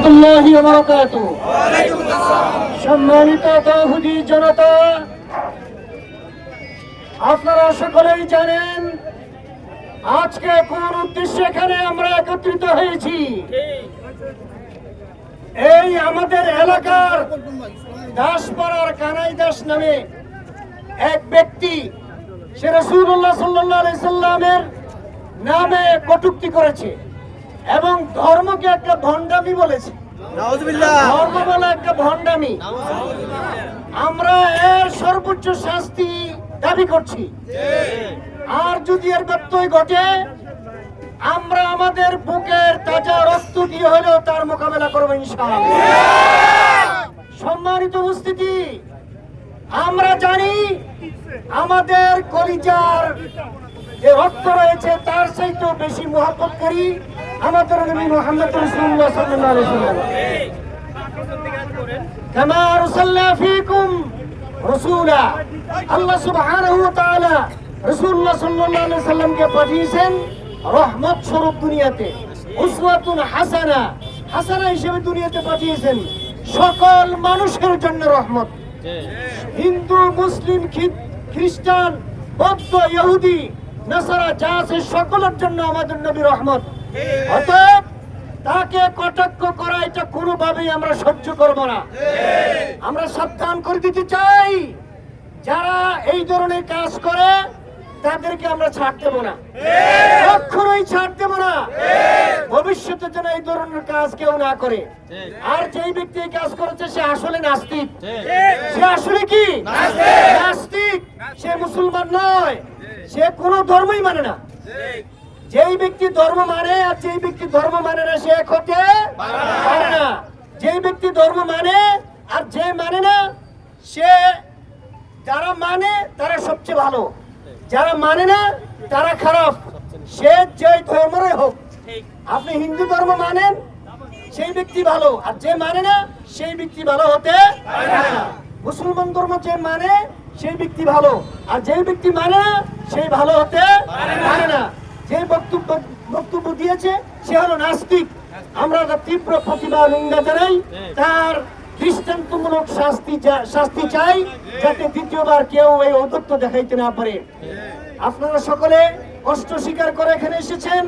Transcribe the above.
রহমতুল্লাহি সম্মানিত তৌহিদি জনতা আপনারা সকলেই জানেন আজকে কোন উদ্দেশ্যে এখানে আমরা একত্রিত হয়েছি? এই আমাদের এলাকার দাসপাড়ার কানাই দাস নামে এক ব্যক্তি সে রসুল্লাহ সাল্লাহ সাল্লামের নামে কটুক্তি করেছে। এবং ধর্মকে একটা ভণ্ডামি বলেছে। ধর্ম বলে একটা ভণ্ডামি। আমরা এর সর্বোচ্চ শাস্তি দাবি করছি। আর যদি এর ব্যত্যয় ঘটে আমরা আমাদের বুকের তাজা রক্ত দিয়ে হলেও তার মোকাবেলা করব সম্মানিত উপস্থিতি আমরা জানি আমাদের কলিজার যে রক্ত রয়েছে তার চাইতে বেশি মহাব্বত করি আমাদের নবী মুহাম্মদ রাসূলুল্লাহ সাল্লাল্লাহু আলাইহি ওয়াসাল্লাম। রাসূলা। আল্লাহ সুবহানাহু ওয়া তাআলা রাসূলুল্লাহ সাল্লাল্লাহু আলাইহি সাল্লামকে পাঠিয়েছেন রহমত স্বরূপ দুনিয়াতে। উসওয়াতুন হাসানা। হাসানা হিসেবে দুনিয়াতে পাঠিয়েছেন সকল মানুষের জন্য রহমত। হিন্দু, মুসলিম খ্রিস্টান, বৌদ্ধ, ইহুদি, নাসারা যা আছে সকলের জন্য আমাদের নবী রহমত। অতএব তাকে কটাক্ষ করা, এটা কোনোভাবেই আমরা সহ্য করব না। আমরা সাবধান করে দিতে চাই। যারা এই ধরনের কাজ করে, তাদেরকে আমরা ছাড় দেব না। কখনোই ছাড় দেব না। ভবিষ্যতে যেন এই ধরনের কাজ কেউ না করে। আর যেই ব্যক্তি এই কাজ করেছে, সে আসলে নাস্তিক। সে আসলে কি? নাস্তিক। সে মুসলমান নয়। সে কোনো ধর্মই মানে না। যেই ব্যক্তি ধর্ম মানে আর যেই ব্যক্তি ধর্ম মানে না, সে এক হতে পারে না। যেই ব্যক্তি ধর্ম মানে আর যে মানে না, সে যারা মানে তারা সবচেয়ে ভালো। যারা মানে না, তারা খারাপ। সে যে ধর্মেরই হোক, আপনি হিন্দু ধর্ম মানেন, সেই ব্যক্তি ভালো। আর যে মানে না, সেই ব্যক্তি ভালো হতে মুসলমান ধর্ম যে মানে সেই ব্যক্তি ভালো। আর যে ব্যক্তি মানে না, সেই ভালো হতে পারে না। যে বক্তব্য বক্তব্য দিয়েছে, সে হলো নাস্তিক। আমরা তীব্র প্রতিবাদ নিন্দা জানাই। তার দৃষ্টান্তমূলক শাস্তি শাস্তি চাই, যাতে দ্বিতীয়বার কেউ এই অদত্ত দেখাইতে না পারে। আপনারা সকলে কষ্ট স্বীকার করে এখানে এসেছেন।